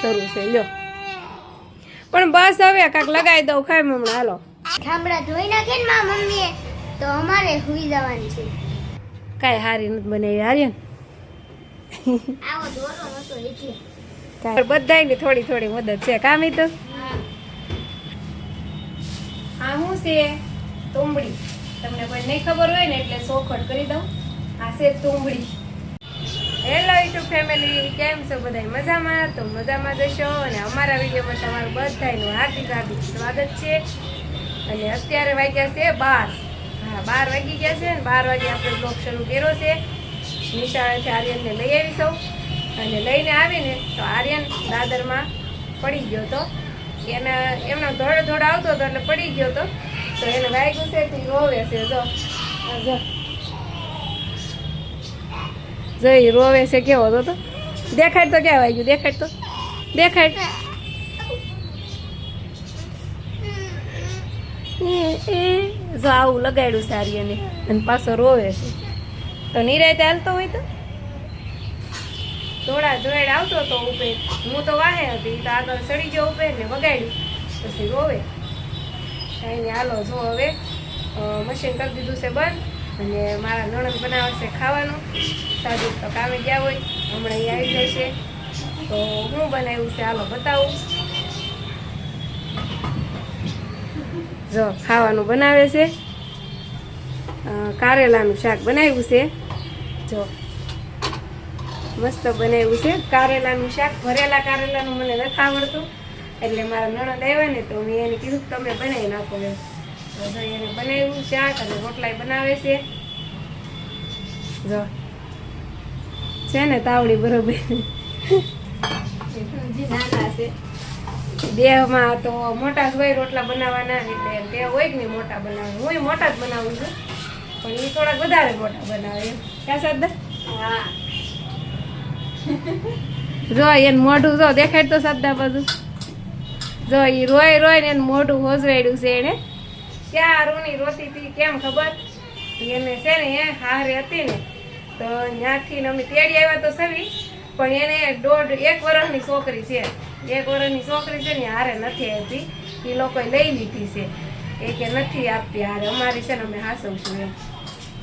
શરૂ છે લ્યો. પણ બસ હવે કાંક લગાવી દઉં ખાઈ હમણાં હાલો. ઠામડા ધોઈ નાખે ને મમ્મીએ તો અમારે હુઈ જવાનું છે. કાંઈ હારી નથી બનાવી હારી ને? બધાયની થોડી થોડી મદદ છે કામી તો? આ શું છે? તુંબડી. તમને કોઈ નહીં ખબર હોય ને એટલે સોખટ કરી દઉં. આ છે તુંબડી. હેલો યુટ્યુબ ફેમિલી કેમ છો બધા મજામાં? તો મજામાં જશો અને અમારા વિડીયોમાં તમારું બધાનું હાર્દિક હાર્દિક સ્વાગત છે. અને અત્યારે વાગ્યા છે બાર. હા, બાર વાગી ગયા છે ને બાર વાગે આપણે બ્લોગ શરૂ કર્યો છે. નિશાળેથી આર્યનને લઈ આવી સૌ અને લઈને આવીને તો આર્યન દાદરમાં પડી ગયો તો એના, એમનો ધોડે ધોળો આવતો હતો એટલે પડી ગયો તો તો એને વાગ્યું છે, તે રોવે છે જો. જો. જો ઈ રોવે છે કેવો હતો તો? દેખાડ તો ક્યાં વાગ્યું દેખાડ તો? દેખાડ. એ જો આવું લગાડ્યું સારી આર્યને અને પાછો રોવે છે. તો નિરાયતે હાલતો હોય તો? ધોળા ધોયેડ આવતો હતો ઉપે હું તો વાહે હતી. તો આગળ ચડી ગયો ઉપે ને વગાડ્યું. પછી રોવે. કાંઈ નહીં હાલો, જો હવે મશીન કરી દીધું છે બંધ. અને મારા નણંદ બનાવે છે ખાવાનું. સાદું તો કામે ગયા હોય, હમણાં અહીં આવી જશે તો હું બનાવ્યું છે, હાલો બતાવું. જો, ખાવાનું બનાવે છે. કારેલાનું શાક બનાવ્યું છે. જો, મસ્ત બનાવ્યું છે. કારેલાનું શાક, ભરેલા કારેલાનું મને નથી આવડતું. એટલે મારા નણંદ આવ્યા ને તો મેં એને કીધું તમે બનાવી નાખો એમ. તો એને બનાવ્યું શાક અને રોટલાય બનાવે છે. જો. છે ને તાવડી બરોબર. નાના છે. દેહમાં તો મોટા જ હોય રોટલા બનાવવાના એટલે તે હોય કે નહીં મોટા બનાવે હું મોટા જ બનાવું છું પણ એ થોડાક વધારે મોટા બનાવે ક્યાં સાદા હા. જો એને મોઢું જો દેખાય તો સાદા બધું જો એ રોય રોય ને એને મોઢું હોજવાડ્યું છે એને. ક્યાં રૂની રોતી હતી કેમ ખબર? એને છે ને એ હારે હતી ને, તો ત્યાંથી અમે તેડી આવ્યા તો સવી, પણ એને દોઢ, એક વર્ષની છોકરી છે. એક વર્ષની છોકરી છે ને હારે નથી આપી. એ લોકોએ લઈ લીધી છે. એ કે નથી આપતી હારે, અમારી છે ને અમે હાસવશું એમ.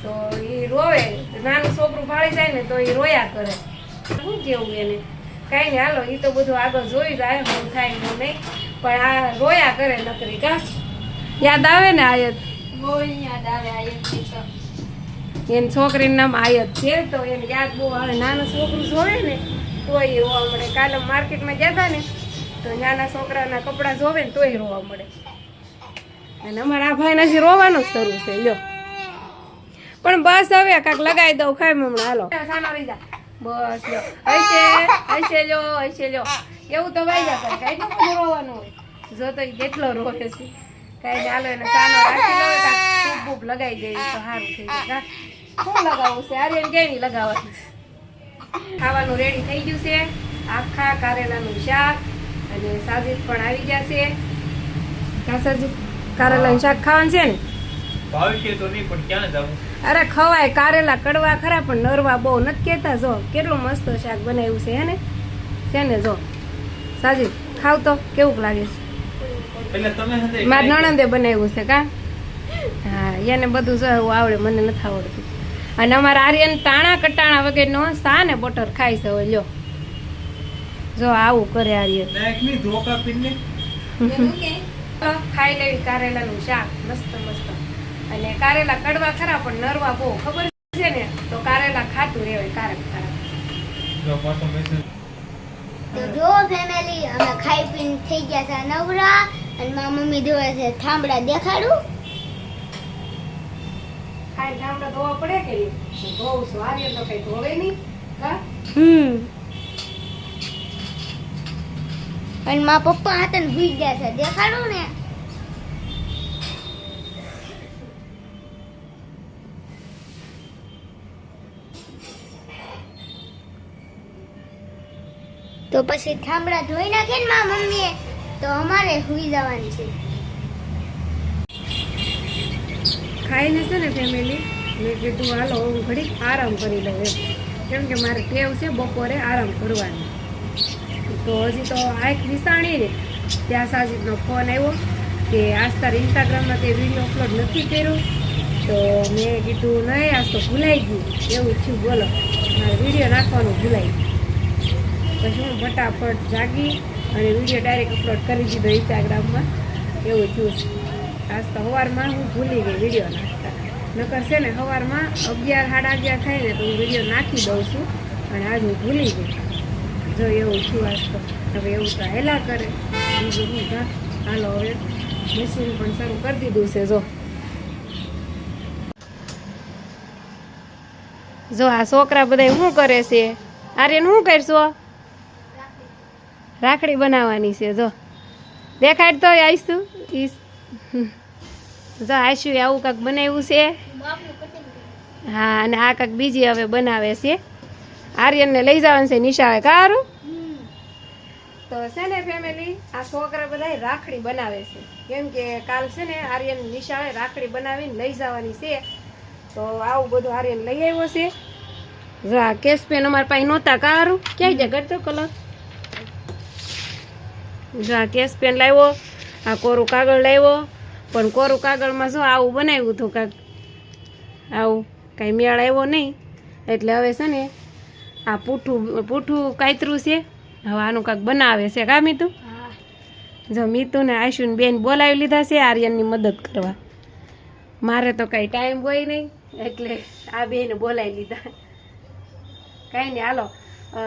તો એ રોવે, નાનું છોકરું ભાળી જાય ને તો એ રોયા કરે. શું કેવું એને? કાંઈ નહીં, હાલો એ તો બધું આગળ જોઈ જાય હું થાય હું નહીં. પણ આ રોયા કરે નકરી, કા? યાદ આવે ને આયત? યાદ આવે આ એની છોકરીનું નામ આયત છે તો એને યાદ બહુ આવે. નાનું છોકરું જોવે ને તોય રોવા મળે. કાલે માર્કેટમાં ગયા હતા ને તો નાના છોકરાના કપડાં જોવે ને તોય રોવા મળે. અને અમારા આ ભાઈને હજી રોવાનું શરૂ છે લ્યો. પણ બસ હવે કાંક લગાવી દઉં ખાય હમણાં. હાલો. સાનો રહી જા. બસ લ્યો. હશે હશે લ્યો હશે લ્યો. એવું તો વાઈ જા કઈ તો રોવાનું હોય. જો તો કેટલો રોવે છે. કાંઈ ચાલો એને સાનો રાખી લો સૂપ બૂપ લગાવી દઈએ તો સારું થઈ જાય. શું લગાવવું છે? આરે કેવી લગાવવાનું? ખાવાનું રેડી થઈ ગયું છે. આખા કારેલાનું શાક અને સાજીદ પણ આવી ગયા છે. કા સાજીદ કારેલાનું શાક ખાવાનું છે ને? ભાવશે તો નહીં પણ ક્યાં જવું અરે ખવાય કારેલા કડવા ખરા પણ નરવા બહુ નથી કહેતા. જો કેટલું મસ્ત શાક બનાવ્યું છે હે ને? છે ને જો. સાજી ખાવ તો કેવું લાગે છે? એટલે તમે હંધે મારા નણંદે બનાવ્યું છે કા? હા એને બધું જો એવું આવડે મને નથી આવડતું. અને અમારા આર્યન તાણા કટાણા વગરનો સા ને બટર ખાય છે લ્યો. જો આવું કરે આર્યન નાખની ધોકા પીને. તો ખાઈ લેવી કારેલાનું શાક મસ્ત મસ્ત. અને કારેલા કડવા ખરા પણ નરવા બહુ. ખબર છે ને? તો કારેલા ખાતું રહેવાય કારક કારક. જો તો જો ફેમિલી અમે ખાઈ પીને થઈ ગયા છે નવરા. અને મારા મમ્મી ધોવે છે થાંભળા દેખાડું? ખાઈ ગામડા ધોવા પડે કે નહીં? ધોવું છું? આર્યન તો કઈ ધોવે નહીં કા? હમ. અને મારા પપ્પા હતા ને ભૂઈ ગયા છે દેખાડું ને? તો પછી થાંભળા ધોઈ નાખે ને મારા મમ્મીએ? તો અમારે સુઈ જવાનું છે. ખાઈને છે ને ફેમિલી મેં કીધું, હાલો, હું ઘડીક આરામ કરી લઉં એમ. કેમ કે મારે ટેવ છે બપોરે આરામ કરવાની. તો હજી તો આંખ વિસાણી ને, ત્યાં સાજીદનો ફોન આવ્યો કે આજ ઇન્સ્ટાગ્રામમાં તે વીડિયો અપલોડ નથી કર્યો? તો મેં કીધું, નહીં, આજ તો ભૂલાઈ ગયું. એવું થયું, બોલો. મારે વીડિયો નાખવાનું ભૂલાઈ ગયું. પછી હું ફટાફટ જાગી અને વીડિયો ડાયરેક્ટ અપલોડ કરી દીધો ઇન્સ્ટાગ્રામમાં એવું થયું છે. આજ તો સવારમાં હું ભૂલી ગઈ વીડિયો નાખતા. નકર છે ને સવારમાં અગિયાર, સાડા અગિયાર થાય ને તો હું વીડિયો નાખી દઉં છું. અને આજ હું ભૂલી ગઈ. જો એવું થયું આજ તો. હવે એવું તો હેલા કરે. બીજું હું હાલો હવે મશીન પણ શરૂ કરી દીધું છે, જો. જો આ છોકરા બધા શું કરે છે? આર્યન શું કરશો? રાખડી બનાવવાની છે, જો. દેખાડ તો આવીશું ઈ જો આશું આવું કાંક બનાવ્યું છે. હા, અને આ કાંક બીજી હવે બનાવે છે. આર્યનને લઈ જવાનું છે નિશાળે કારું તો છે ને ફેમિલી આ છોકરા બધા રાખડી બનાવે છે. કેમ કે કાલ છે ને આર્યન નિશાળે રાખડી બનાવીને લઈ જવાની છે. તો આવું બધું આર્યન લઈ આવ્યો છે. જો, આ કેસ પેન અમારા પાસે નહોતા કારું ક્યાંય જાય કરતો કલર જો કેસ પેન લાવ્યો આ કોરું કાગળ લાવ્યો પણ કોરું કાગળમાં શું આવું બનાવ્યું હતું કાંક આવું કાંઈ મેળ આવ્યો નહીં. એટલે હવે છે ને આ પૂઠું પૂઠું કાતરું છે હવે આનું કાંક બનાવે છે. કા મીતું? જો મીતુને આશુન બેન બોલાવી લીધા છે આર્યનની મદદ કરવા. મારે તો કાંઈ ટાઈમ હોય નહીં એટલે આ બેને બોલાવી લીધા. કાંઈ નહીં હાલો.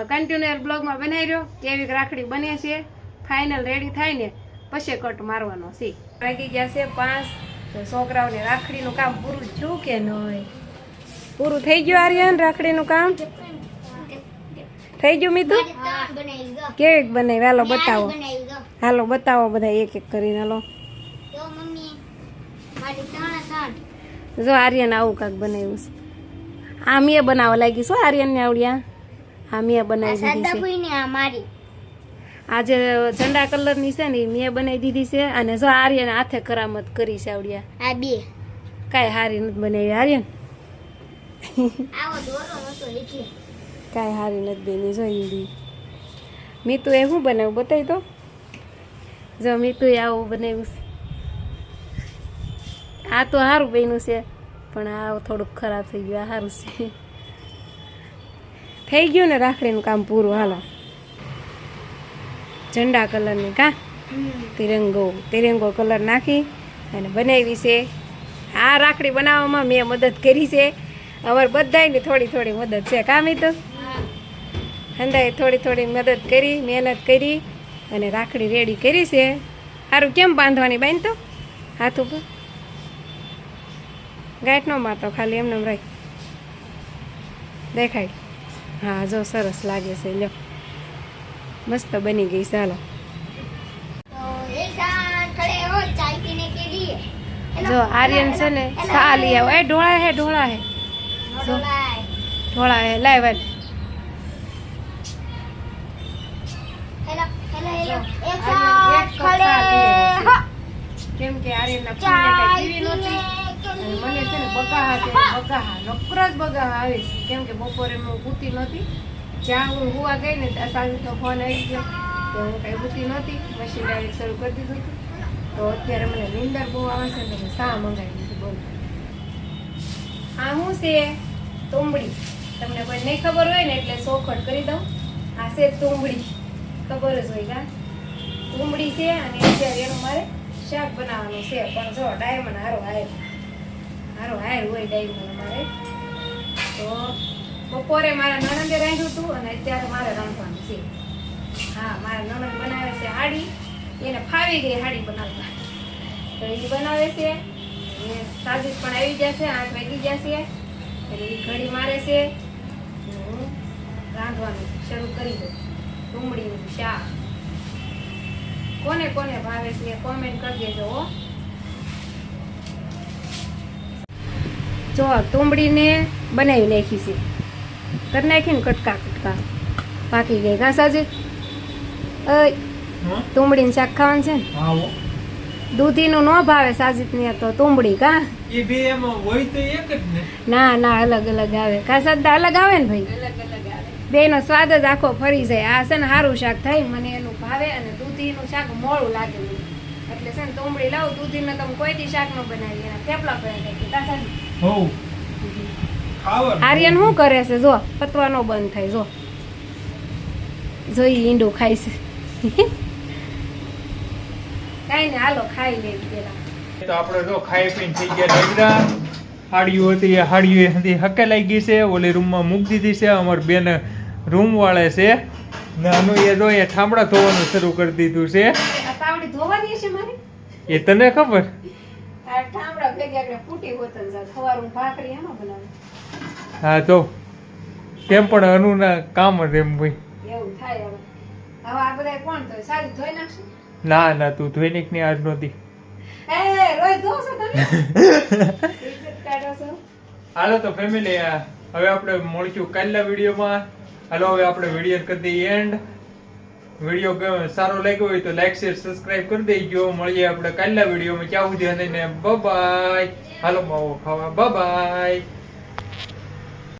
કન્ટિન્યુઅર બ્લોગમાં બનાવી રહ્યો. કેવી રાખડી બને છે. ફાઇનલ રેડી થાય ને પછી કટ મારવાનો છે વાગી ગયા છે પાંચ. તો છોકરાઓને રાખડીનું કામ પૂરું થયું કે નહીં પૂરું થઈ ગયું આર્યન રાખડીનું કામ? થઈ ગયું મીતુ? કેવી બનાવી હાલો બતાવો. હાલો બતાવો બધા એક એક કરીને હાલો. તો મમ્મી મારી ત્રણ ત્રણ. જો આર્યન આવું કાંક બનાવ્યું છે. આ મેં બનાવવા લાગી શું આર્યનને આવડ્યા. આ મેં બનાવી દીધી છે. આ જે ઝંડા કલરની છે ને એ મેં બનાવી દીધી છે અને જો આર્યન હાથે કરામત કરી છે આવડ્યા. આ બે. કાંઈ હારી નથી બનાવી આર્યન? કાંઈ હારી નથી બેની. જો ઈડી મીતુ એ શું બનાવ્યું બતાવી તો જો મીતુએ આવું બનાવ્યું છે. આ તો સારું બન્યું છે પણ આ થોડુંક ખરાબ થઈ ગયું આ સારું છે. થઈ ગયું ને રાખડીનું કામ પૂરું હાલો. ઝંડા કલરની કા? તિરંગો. તિરંગો કલર નાખી અને બનાવી છે. આ રાખડી બનાવવામાં મેં મદદ કરી છે. અમારે બધાયની થોડી થોડી મદદ છે કામી તો હંદાએ થોડી થોડી મદદ કરી, મહેનત કરી અને રાખડી રેડી કરી છે. સારું કેમ બાંધવાની બાંધ તો? હાથ ઉપર? ગાંઠ ન મારતો ખાલી એમને એમ રાખ દેખાય. હા, જો સરસ લાગે છે, લ્યો. મસ્ત બની ગઈ ચાલો. જો આર્યન છે ને સા આવો. એ ઢોળા હે ઢોળા હે. ઢોળા હે લાય વાલ કેમ કે આર્યન ના કઈ મને છે ને બગાહા છે બગાહા નકરો જ બગાહા છે. કેમ બપોરે હું પૂતી નથી જ્યાં હું હુવા ગઈ ને ત્યાં સાંજનો ફોન આવી ગયો. તો હું કાંઈ ઊતી નહોતી. મશીન ડાયરેક્ટ શરૂ કરી દીધું હતું. તો અત્યારે મને નિંદર બહુ આવે છે ને શા મંગાવી દીધી બોલો. આ શું છે? તુંબડી. તમને કોઈ નહીં ખબર હોય ને એટલે સોખટ કરી દઉં. આ છે તુંબડી. ખબર જ હોય કા? તુંબડી છે અને અત્યારે એનું મારે શાક બનાવવાનું છે. પણ જો ડાયમંડ હારો હાયર હારો હાયર હોય ડાયમંડ મારે. તો બપોરે મારા નણંદે રાંધ્યું હતું અને અત્યારે મારે રાંધવાનું છે. હા, મારા નણંદ બનાવે છે હાડી. એને ફાવી ગઈ હાડી બનાવતા. તો એ બનાવે છે. એ સાજીદ પણ આવી જશે આઠ વાગી જશે એટલે એ ઘડી મારે છે. હું રાંધવાનું શરૂ કરી દઉં. ડુંગળીનું શાક. કોને કોને ભાવે છે કોમેન્ટ કરી દેજો હો. જો તુંબડીને બનાવી નાખી કરી નાખીને કટકા કટકા. પાકી ગઈ ઘાસ સાજી તુંબડીને શાક ખાવાનું છે ને? દૂધીનું ન ભાવે સાજીદને તો તુંબડી કા? એ બે એમાં હોય તો એક જ ને. ના ના અલગ અલગ આવે. કા અલગ આવે ને ભાઈ? બે નો સ્વાદ જ આખો ફરી જાય. આ છે ને સારું શાક થાય મને એનું ભાવે અને દૂધીનું શાક મોડું લાગે એટલે છે ને તુંબડી લાવ દૂધીનું તમે કોઈ દી શાક ન બનાવી એના થેપલા કરી નાખી આર્યન શું કરે છે? જો પતવાનો બંધ થાય જો. જોઈ ઈંડું ખાય છે. કાંઈ ને હાલો ખાઈ લે પેલા તો આપણે જો ખાઈ પીને થઈ ગયા નવરા હાડીઓ હતી એ હાડીઓ હતી હકે લાગી છે. ઓલી રૂમમાં મૂકી દીધી છે. અમાર બેન રૂમ વાળે છે. ને આનું એ જો એ ઠામડા ધોવાનું શરૂ કરી દીધું છે. ધોવાની છે મારી? એ તને ખબર? ઠામડા ભેગા ફૂટી હોત ભાખરી એમાં બનાવે. હા તો તેમ પણ અનુના કામ જ એમ ભાઈ એવું થાય હવે. હવે આ બધા કોણ ધોય સારી ધોઈ નાખશે? ના ના તું ધોઈનિકની આજ નહોતી એ રોજ ધો છો તમે? હાલો તો ફેમિલી હવે આપણે મળશું કાલના વિડીયોમાં. હાલો હવે આપણે વીડિયો કરી દઈએ એન્ડ વીડિયો ગમે- સારો લાગ્યો હોય તો લાઈક શેર સબસ્ક્રાઇબ કરી દેજો. મળીએ આપણે કાલના વિડીયોમાં. ત્યાં સુધી અને બાય હાલો માવો ખાવા. બાય